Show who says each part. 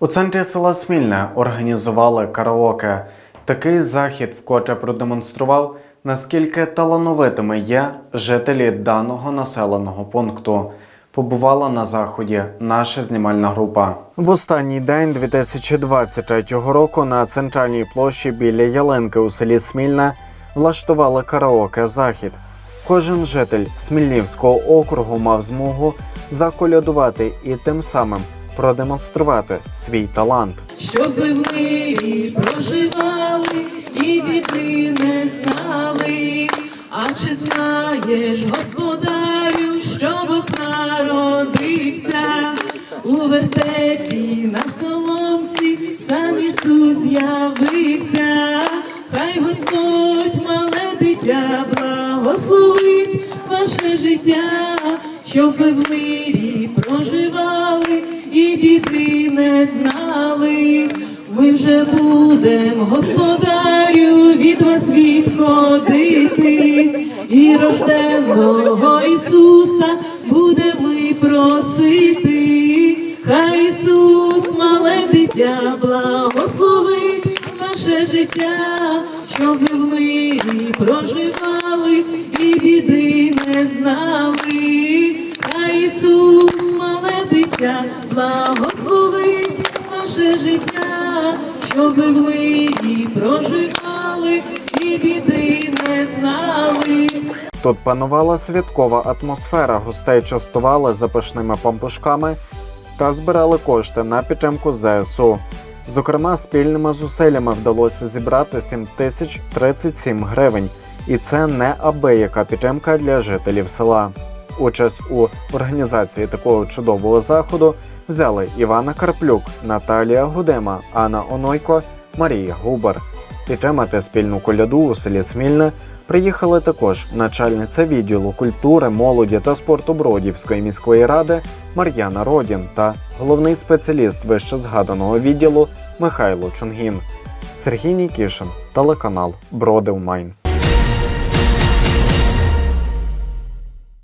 Speaker 1: У центрі села Смільне організували караоке. Такий захід вкотре продемонстрував, наскільки талановитими є жителі даного населеного пункту. Побувала на заході наша знімальна група. В останній день 2023 року на центральній площі біля Ялинки у селі Смільне влаштували караоке захід. Кожен житель Смільнівського округу мав змогу заколядувати і тим самим продемонструвати свій талант.
Speaker 2: Щоб мирі проживали і біди не знали. А чи знаєш, господарю, що Бог народився у вертепі на соломці, сам Ісус з'явився, хай Господь мале дитя благословить ваше життя, щоб ви в мирі проживали і біди не знали. Ми вже будем, господарю, від вас відходити, і рожденого Ісуса будемо ми просити. Хай Ісус, мале дитя, благословить ваше життя, щоб ви в мирі проживали і біди не знали. Благословить ваше життя, щоб в мирі проживали і біди не знали.
Speaker 1: Тут панувала святкова атмосфера, гостей частували запашними пампушками та збирали кошти на підтримку ЗСУ. Зокрема, спільними зусиллями вдалося зібрати 7037 гривень, і це не абияка підтримка для жителів села. Участь у організації такого чудового заходу взяли Івана Карплюк, Наталія Гудема, Анна Онойко, Марія Губар. Підтримати спільну коляду у селі Смільне приїхали також начальниця відділу культури, молоді та спорту Бродівської міської ради Мар'яна Родін та головний спеціаліст вище згаданого відділу Михайло Чунгін. Сергій Нікішин, телеканал Бродив Майн.